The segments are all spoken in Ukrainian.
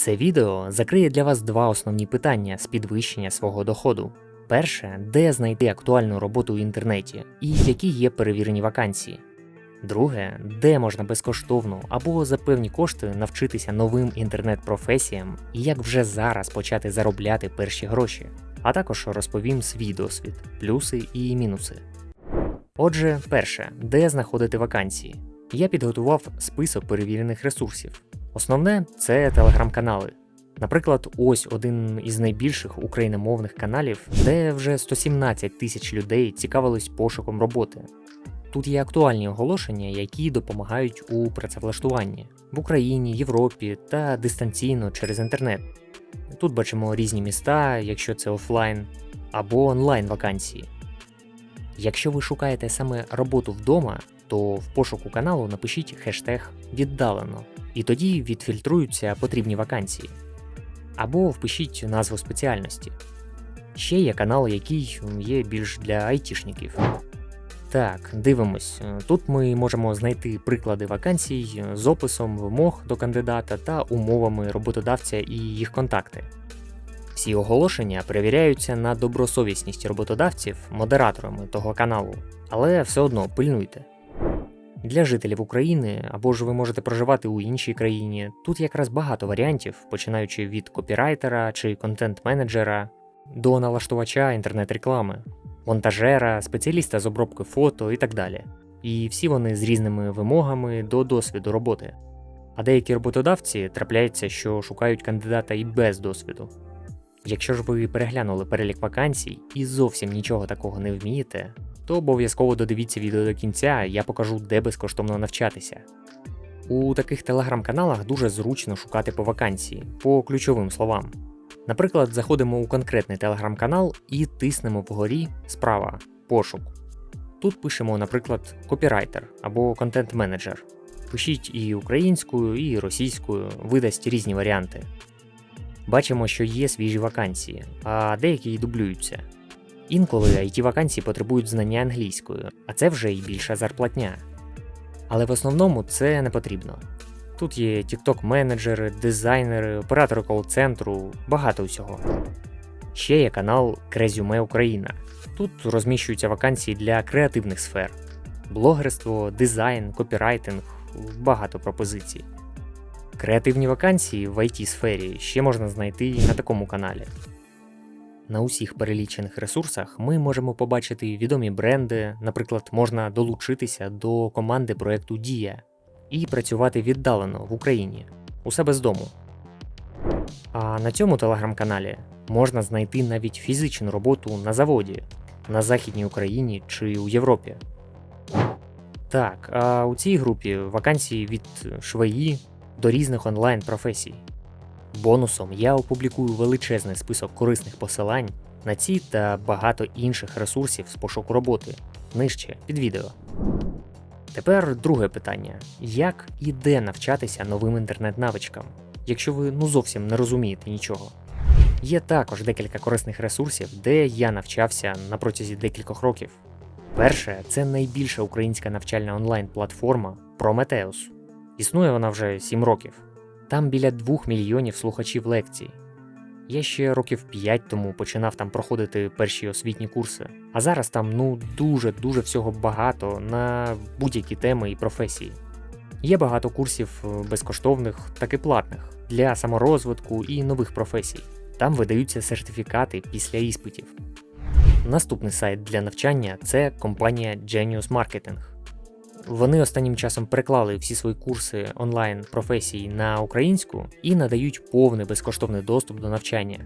Це відео закриє для вас два основні питання з підвищення свого доходу. Перше, де знайти актуальну роботу в інтернеті і які є перевірені вакансії. Друге, де можна безкоштовно або за певні кошти навчитися новим інтернет-професіям і як вже зараз почати заробляти перші гроші. А також розповім свій досвід, плюси і мінуси. Отже, перше, де знаходити вакансії. Я підготував список перевірених ресурсів. Основне це телеграм-канали. Наприклад, ось один із найбільших україномовних каналів, де вже 117 тисяч людей цікавились пошуком роботи. Тут є актуальні оголошення, які допомагають у працевлаштуванні в Україні, Європі та дистанційно через інтернет. Тут бачимо різні міста, якщо це офлайн, або онлайн вакансії. Якщо ви шукаєте саме роботу вдома, то в пошуку каналу напишіть хештег віддалено, і тоді відфільтруються потрібні вакансії. Або впишіть назву спеціальності. Ще є канал, який є більш для айтішників. Так, дивимось. Тут ми можемо знайти приклади вакансій з описом вимог до кандидата та умовами роботодавця і їх контакти. Всі оголошення перевіряються на добросовісність роботодавців модераторами того каналу, але все одно пильнуйте. Для жителів України або ж ви можете проживати у іншій країні. Тут якраз багато варіантів, починаючи від копірайтера чи контент-менеджера до налаштувача інтернет-реклами, монтажера, спеціаліста з обробки фото і так далі. І всі вони з різними вимогами до досвіду роботи. А деякі роботодавці трапляється, що шукають кандидата і без досвіду. Якщо ж ви переглянули перелік вакансій і зовсім нічого такого не вмієте, то обов'язково додивіться відео до кінця, я покажу, де безкоштовно навчатися. У таких телеграм-каналах дуже зручно шукати по вакансії, по ключовим словам. Наприклад, заходимо у конкретний телеграм-канал і тиснемо вгорі справа пошук. Тут пишемо, наприклад, копірайтер або контент-менеджер. Пишіть і українською, і російською, видасть різні варіанти. Бачимо, що є свіжі вакансії, а деякі й дублюються. Інколи it вакансії потребують знання англійською, а це вже й більша зарплатня. Але в основному це не потрібно. Тут є TikTok менеджери, дизайнери, оператори кол-центру, багато всього. Ще є канал Крезюме Україна. Тут розміщуються вакансії для креативних сфер: блогерство, дизайн, копірайтинг, багато пропозицій. Креативні вакансії в it сфері ще можна знайти і на такому каналі. На усіх перелічених ресурсах ми можемо побачити відомі бренди, наприклад, можна долучитися до команди проекту Дія і працювати віддалено в Україні у себе з дому. А на цьому телеграм-каналі можна знайти навіть фізичну роботу на заводі на Західній Україні чи у Європі. Так, а у цій групі вакансії від швеї до різних онлайн професій. Бонусом я опублікую величезний список корисних посилань на ці та багато інших ресурсів з пошуку роботи нижче під відео. Тепер друге питання: як і де навчатися новим інтернет-навичкам, якщо ви ну зовсім не розумієте нічого? Є також декілька корисних ресурсів, де я навчався на протязі декількох років. Перше, це найбільша українська навчальна онлайн-платформа Prometheus. Існує вона вже 7 років. Там біля 2 мільйонів слухачів лекцій. Я ще років 5 тому починав там проходити перші освітні курси, а зараз там ну дуже-дуже всього багато на будь-які теми і професії. Є багато курсів е, безкоштовних, так і платних для саморозвитку і нових професій. Там видаються сертифікати після іспитів. Наступний сайт для навчання це компанія Genius Marketing. Вони останнім часом переклали всі свої курси онлайн професій на українську і надають повний безкоштовний доступ до навчання.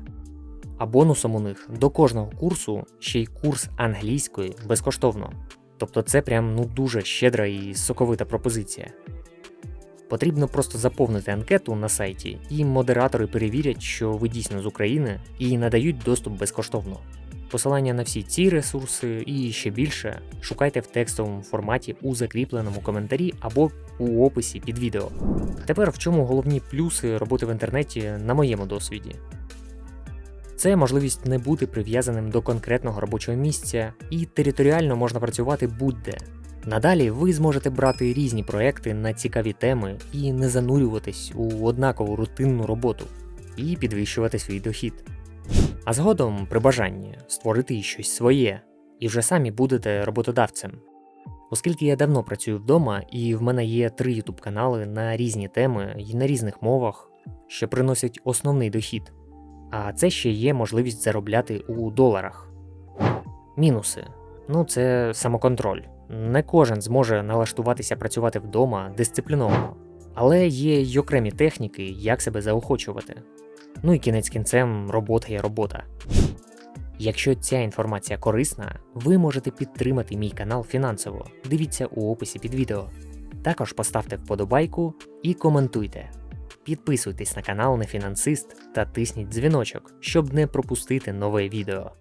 А бонусом у них до кожного курсу ще й курс англійської безкоштовно. Тобто це прям ну дуже щедра і соковита пропозиція. Потрібно просто заповнити анкету на сайті, і модератори перевірять, що ви дійсно з України і надають доступ безкоштовно. Посилання на всі ці ресурси і ще більше шукайте в текстовому форматі у закріпленому коментарі або у описі під відео. Тепер в чому головні плюси роботи в інтернеті на моєму досвіді? Це можливість не бути прив'язаним до конкретного робочого місця, і територіально можна працювати будь-де. Надалі ви зможете брати різні проекти на цікаві теми і не занурюватись у однакову рутинну роботу. і підвищувати свій дохід. А згодом, при бажанні, створити щось своє, і вже самі будете роботодавцем. Оскільки я давно працюю вдома, і в мене є три YouTube канали на різні теми і на різних мовах, що приносять основний дохід. А це ще є можливість заробляти у доларах. Мінуси. Ну, це самоконтроль. Не кожен зможе налаштуватися працювати вдома дисципліновано. Але є й окремі техніки, як себе заохочувати. Ну і кінець кінцем робота є робота. Якщо ця інформація корисна, ви можете підтримати мій канал фінансово. Дивіться у описі під відео. Також поставте вподобайку і коментуйте. Підписуйтесь на канал Нефінансист та тисніть дзвіночок, щоб не пропустити нове відео.